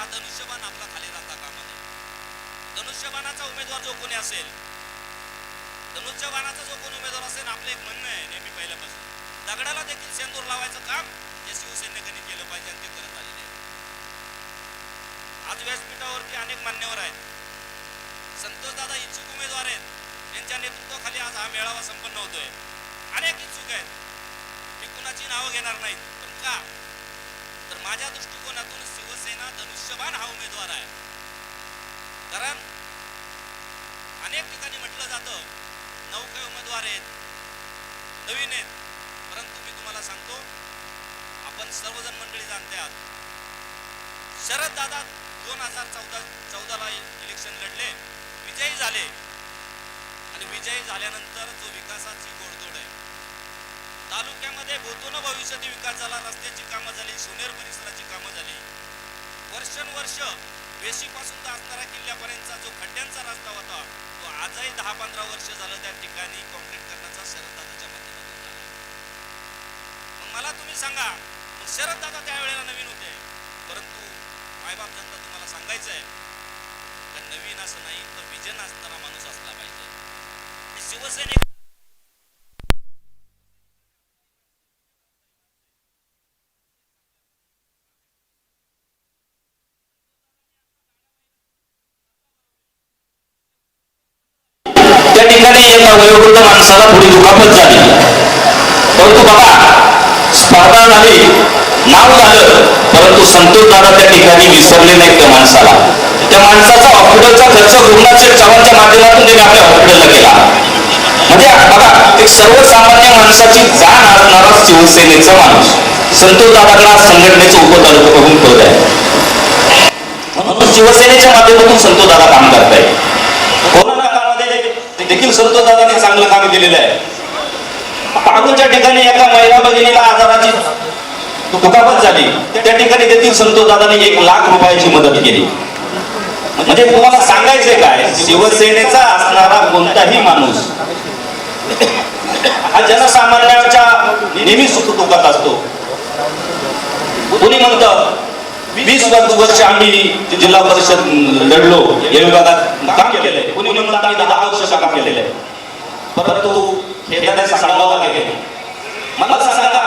हा धनुष्यबाण आपला खाली राहता कामा नये धनुष्यबाणाचा उमेदवार जो कोणी असेल धनुष्यबाणाचा जो कोणी उमेदवार असेल आपलं एक म्हणणं आहे नेहमी पहिल्यापासून. दगडाला देखील सेंदूर लावायचं काम हे शिवसैनिकांनी केलं पाहिजे आणि ते करत आलेले आज व्यासपीठावरती अनेक मान्यवर आहेत. संतोष दादा इच्छुक उमेदवार आहेत. त्यांच्या नेतृत्वाखाली आज हा मेळावा संपन्न होतोय. अनेक इच्छुक आहेत. मी कुणाची नावं घेणार नाहीत. पण का? तर माझ्या दृष्टिकोनातून शिवसेना धनुष्यबाण हा उमेदवार आहे. कारण अनेक ठिकाणी म्हटलं जातं नौके उमेदवार आहेत नवीन आहेत. परंतु मी तुम्हाला सांगतो आपण सर्वजण मंडळी जाणते आहात शरद दादा दोन हजार चौदा चौदाला इलेक्शन लढले विजयी झाले. आणि विजयी झाल्यानंतर जो विकासाची तालुक्यामध्ये भूतून भविष्यात विकास झाला रस्त्याची कामं झाली सुनेर परिसराची कामं झाली. वर्षानुवर्ष वेशीपासून तर असणारा किल्ल्यापर्यंतचा जो खड्ड्यांचा रस्ता होता तो आजही दहा पंधरा वर्ष झालं त्या ठिकाणी कॉन्क्रीट करण्याचा शरददादाच्या माध्यमातून झाला. मग मला तुम्ही सांगा मग शरददादा त्यावेळेला नवीन होते. परंतु मायबाप जनता तुम्हाला सांगायचं आहे का नवीन असं नाही तर विजन असणारा माणूस असला पाहिजे. शिवसैनिक त्या आता वयोवृद्ध माणसाला थोडी दुखापत झाली. परंतु बघा स्पर्धा झाली नाव झालं परंतु संतोष दादा त्या ठिकाणी विसरले नाहीत त्या माणसाला. त्या माणसाचा हॉस्पिटलचा खर्च रुग्णाच्या चव्हाणच्या माध्यमातून त्यांनी आपल्या हॉस्पिटलला केला. म्हणजे बघा एक सर्वसामान्य माणसाची जाण असणारा शिवसेनेचा माणूस. संतोष दादाकडे संघटनेचं उपतालुका बघून पद आहे म्हणून शिवसेनेच्या माध्यमातून संतोष दादा काम करताय कोरोना देखील संतोष दादाने चांगलं काम केलेलं आहे. पागूच्या ठिकाणी एका महिला भगिनीला आजाराची दुखापत झाली. त्या ठिकाणी देखील संतोष दादाने एक लाख रुपयाची मदत केली. म्हणजे तुम्हाला सांगायचंय काय? शिवसेनेचा असणारा कोणताही माणूस हा जनसामान्यांच्या नेहमी सुख दुखात असतो. कोणी म्हणतं वीस वर्ष आम्ही जिल्हा परिषद लढलो या विभागात काम केलंय. कोणी म्हणतात आम्ही दहा वर्ष काम केलेलं आहे. परंतु खेळाने सांगावं लागेल. मला सांगा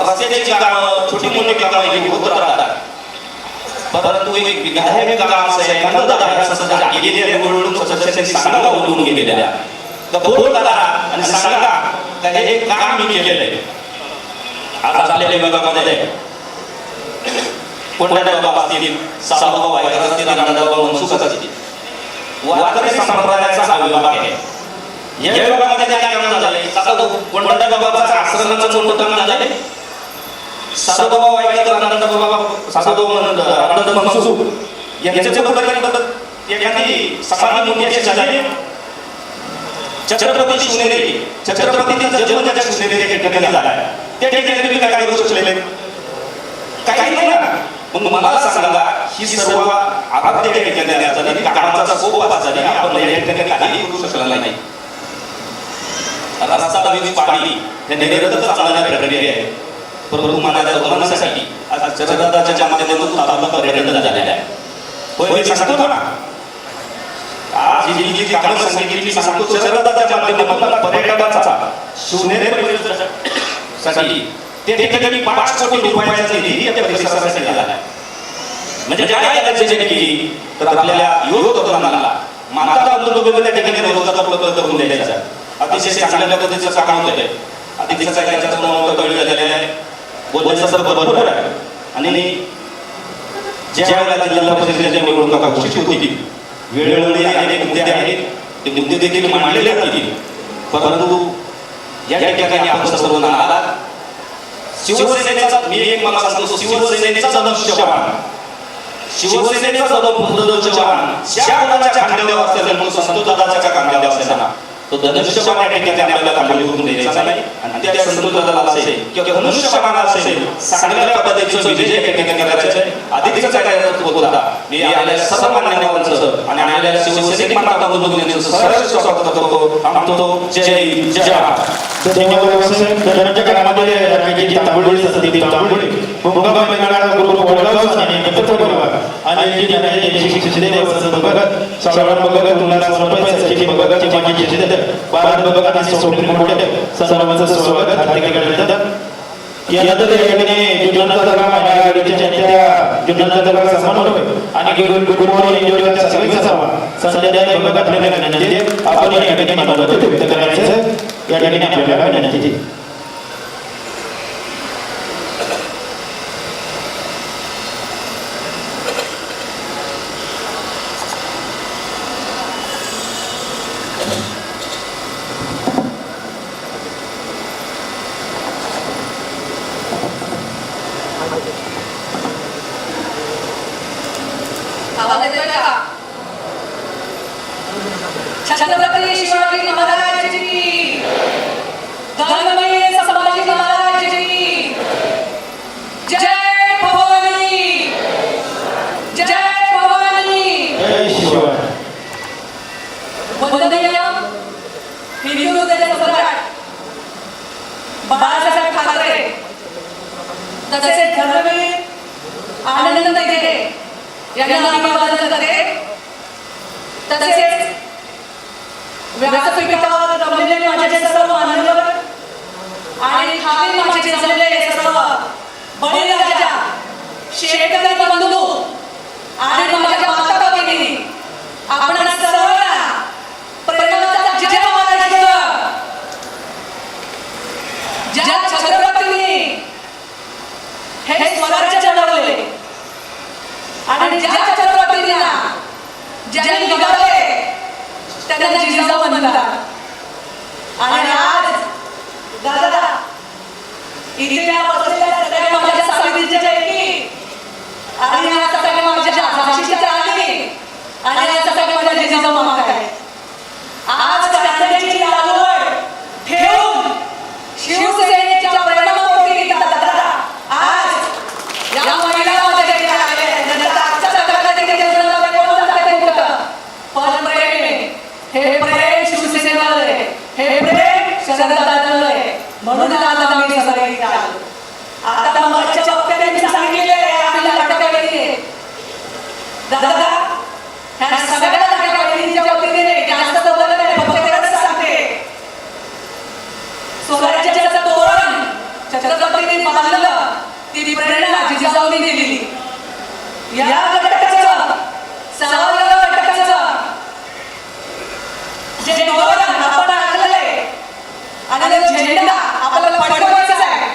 रस्त्याची कामं छोटी मोठी कामं ही होत राहतात. परंतु एक विधायक काम असं आहे एखादं दहा गेलेल्या निवडणूक सदस्यांनी सांगा बोलून गेलेल्या तर बोल करा आणि सांगा का हे काम मी केलेलं आहे. आज आपल्या विभागामध्ये कोणत्या असतील साबाबा वायकर असतील आनंदबाबा मनसुख असतील वारकरी संप्रदायाचा हा विभाग आहे. या विभागामध्ये काय काम झाले कोणत्या बाबाचा आश्रमाचं मोठं काम झाले साधोबाबा वायकर आनंदबाबा साधोबाबा आनंद मनसुख यांच्या बरोबर एखादी समाज मोठी अशी झाली. छत्रपती शिवनेरी. छत्रपतींचा जन्म ज्या शिवनेरी ठिकाणी झाला त्या ठिकाणी तुम्ही काय करू शकले काही नाही ना. मग मला सांगा ही सर्व आराध्य ठिकाणी आणि कामाचा सोबत झाली आपण या ठिकाणी काही करू शकला नाही. रस्ता वीज पाणी हे निरंतर चालणारी प्रक्रिया आहे परंतु मनाच्या धोरणासाठी आज जगदाच्या माध्यमातून तालुका पर्यटन झालेला आहे. होय सांगतो ना. आज ही जी कामं सांगितली मी सांगतो शरदाच्या माध्यमातून पर्यटनाचा शिवनेरी परिसरासाठी ते ठिकाणी पाच कोटी रुपयाचा निधी त्या परिसरासाठी दिला आहे. म्हणजे काय गरजेने केली? तर आपल्याला युवक तरुणांना माता अंतर्गत त्या ठिकाणी रोजगार उपलब्ध करून द्यायचा अतिशय चांगल्या पद्धतीचं काम होत आहे अतिशय त्याच्यातून कळी झालेलं आहे. बोलण्याचं सर्व बरोबर आहे. आणि ज्या वेळेला जिल्हा परिषदेच्या निवडणुका घोषित होती वेळोवेळी अनेक मुद्दे आहेत. ते मुद्दे देखील मांडलेले जातील. परंतु या ठिकाणी आपण सर्व आला शिवसेनेचा मी एक मला सांगतो शिवसेनेचा धनुष्यबाण शिवसेनेचा धनुष्यबाण त्या कोणाच्या खांद्यावर असेल मग संतोषदादाच्या खांद्यावर असेल ना तो धनुष्यबाण या ठिकाणी आपल्याला खाली द्यायचा नाही. आणि त्या संतोषदादाला असेल किंवा धनुष्यबाण असेल चांगल्या पद्धतीचं विजय या ठिकाणी करायचं आहे. होता मी आलेल्या सर्व मान्यवरांचं आणि आलेल्या शिवसैनिक माता बंधूंचं स्वागत करतो. आमतो जय जय आणि सर्वांचं स्वागत हार्दिक अभिनंदन यानंतर या ठिकाणी जुन्नर तालुका महिला आघाडीच्या नेत्या जुन्नर आणि गुरु गुरुवारी नियोजकांचा सगळीचा संध्याकाळी भगत आपल्याला विनंती आपण या ठिकाणी मनोगत व्यक्त करायचं या ठिकाणी आपल्याला विनंती आहे. आवाज येतोय का छत्रपती शिवाजी महाराज की धर्मवीर संभाजी महाराज की जय भवानी जय भवानी जय शिवाय वंदनीय हिंदू हृदय सम्राट बाळासाहेब ठाकरे तसेच धर्मवीर आनंद गिरे यांना अभिवादन करते. तसेच व्यासपीठावर रमलेले माझे सर्व मान्यवर आणि खाली माझे जमलेले सर्व बळीराजा शेतकरी बंधू आणि माझ्या माता भगिनी आपण सर्वांना प्रेमाचा जय महाराष्ट्र ज्या छत्रपतींनी हे स्वराज्य चढवले आणि ज्या छत्रपतींना ज्यांनी निघाले त्यांना जिजाऊ म्हणतात आणि आज दादा इथे बसलेल्या सगळ्या माझ्या सावलीच्या जयंती आणि या सगळ्या माझ्या झाशीच्या आणि या सगळ्या माझ्या जिजाऊ मामा काय आज कांद्याची लागवड ठेवून शिवसेनेच्या प्रेमापोटी दादा आज या महिला हे प्रेम शिवसेनेवर आहे. हे प्रेम शरद म्हणून आज आम्ही सगळे आता मगाच्या मी आम्ही लाडक्या दादा ह्या सगळ्या वतीने जास्त बोलत नाही फक्त एवढंच सांगते. स्वराज्याचं तोरण छत्रपतींनी बांधलं ती प्रेरणा जिजाऊनी दिली या घटकाचं सावरगाव घटकाचं जे तोरण आपण आणलंय आणि जो झेंडा आपल्याला फडकवायचा आहे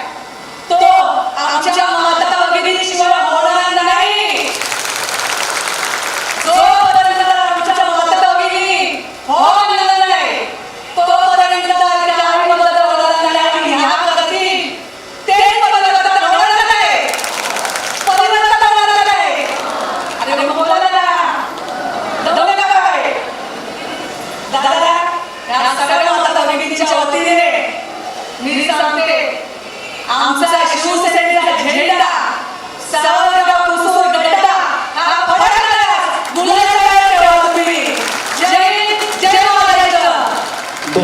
तो आमच्या माता भगिनीशिवाय होणार नाही जोपर्यंत आमच्या माता भगिनी होणार नाही तोपर्यंत त्या आई मदत होणार नाही आणि ह्या करतील ते परिवर्तन होणार नाही परिवर्तन होणार नाही अरे मग बोला ना दमले का काय दादा या सगळ्या माता भगिनीच्या वतीने मी सांगते आमचा शिवसेनेचा झेंडा सावरगाव कुसूर गड्डा हा फडकला गुलाल ठेवा तुम्ही जय जय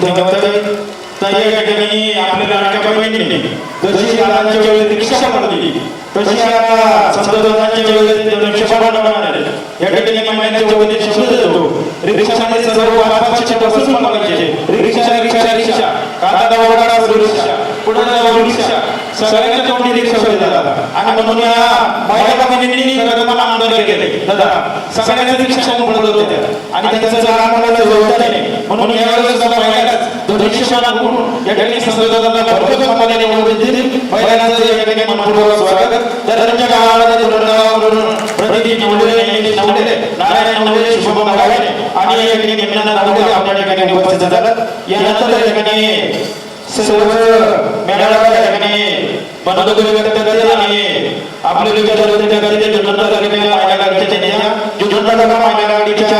महाराष्ट्र या ठिकाणी आपल्या लाडक्या बहिणीने जशी दादांच्या वेळेस रिक्षा बनवली तशी आता संतदादांच्या वेळेस रिक्षा बनवणार आहे. या ठिकाणी महिन्याच्या वतीने शब्द देतो रिक्षामध्ये सर्व बापाचे बसून मागायचे रिक्षा रिक्षा रिक्षा. कांदा वगैरे रिक्षा. पुढे रिक्षा? आणि म्हणून या महिला मला केले दादा बोलत आणि त्यांचं जर आम्हाला जबाबदारी म्हणून यावेळेस सुद्धा महिलाच म्हणून या ठिकाणी भरपूर निवडून दिली. महिलांचं या ठिकाणी मनपूर्वक स्वागत. प्रतिनिधी निवडलेले यांनी निवडलेले नारायण निवडलेले शुभम गावाने आणि या ठिकाणी नावडे आपल्या ठिकाणी उपस्थित यानंतर या ठिकाणी सर्व मेळाव्या या ठिकाणी परंतु कार्यकर्त्यांचे आणि आपले विचारवंतांच्या गरजेचे जनता करण्याच्या माझ्या गरजेच्या जनता करा माझ्या गाडीच्या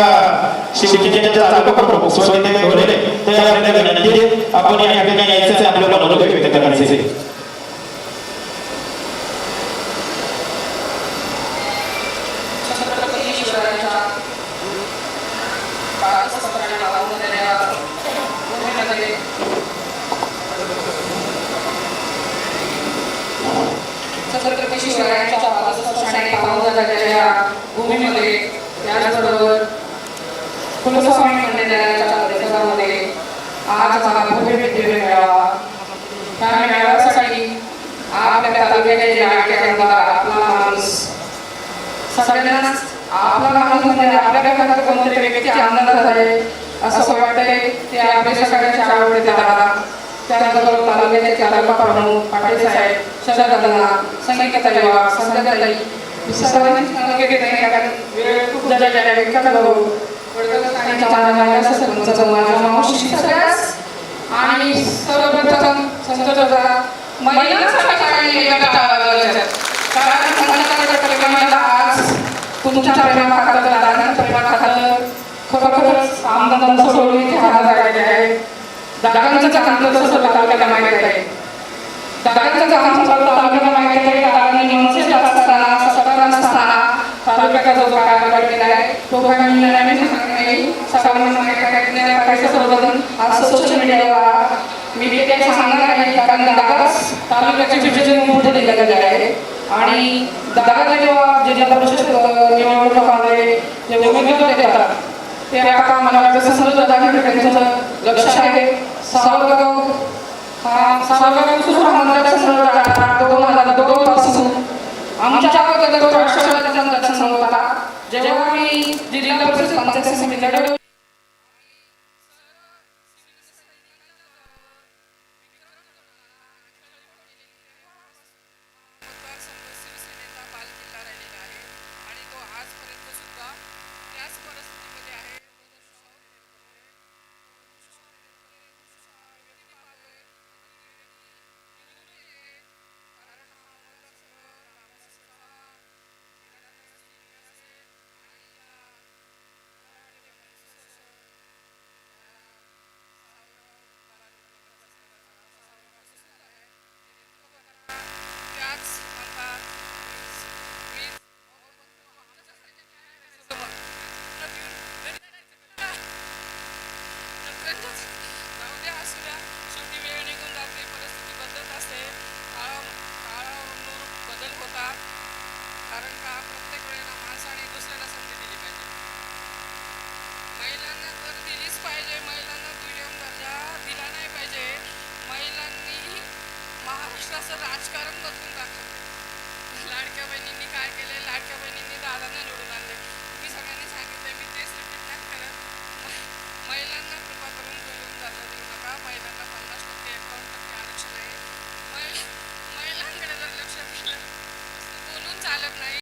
शिवसेनेच्या तालुका प्रमुख स्वयंते बोलले ते आपल्याला विनंती आपण या ठिकाणी यायचं आपल्याला मनोगत व्यक्त करायचे Thank you. छत्रपती शिवरायांच्या पादस्पर्शाने पावन झालेल्या भूमीमध्ये त्याचबरोबर कुलस्वामी मंडळाच्या परिसरामध्ये आज हा भव्य दिव्य मेळावा. त्या मेळाव्यासाठी आपल्या तालुक्याचे आमदार आपला माणूस. सगळ्यांनाच आपला माणूस म्हणजे आपल्या घरात कोणतरी व्यक्ती आनंदात आहे असं वाटतंय. ते आपले सगळ्यांच्या आवडते दादा. त्यानंतर तालुक्याचे तालुका प्रमुख पाटील साहेब. शरदांना संगीताई वा संध्याताई नाही कारण मावशी आणि सर्वप्रथम संत महिला आज तुमच्या प्रेमाखातर दादांच्या प्रेमाखातर खरोखरच आमदारांना सोडून आहे दादांचं काम तसं आहे. दादांचं काम चालतं आहे दादांनी असताना सत्तार असताना तालुक्याचा जो काय आहे तो काय मी नवीन सर्वांना माहीत सर्वजण आज सोशल मीडियावर मी ते सांगणार आहे कारण दादाच तालुक्याचे मोठे दिले गेले आहे आणि दादा जेव्हा जिल्हा परिषद निवडणुकामध्ये जे उमेदवार देतात ते आता मला वाटतं त्यांचं लक्ष आहे. सावरगाव हा सावरगाव सुद्धा मतदारसंघ दोन हजार दोन पासून आमच्या अगोदर तो राष्ट्रवादीचा मतदारसंघ होता जेव्हा मी जिल्हा परिषद पंचायत समिती लढवली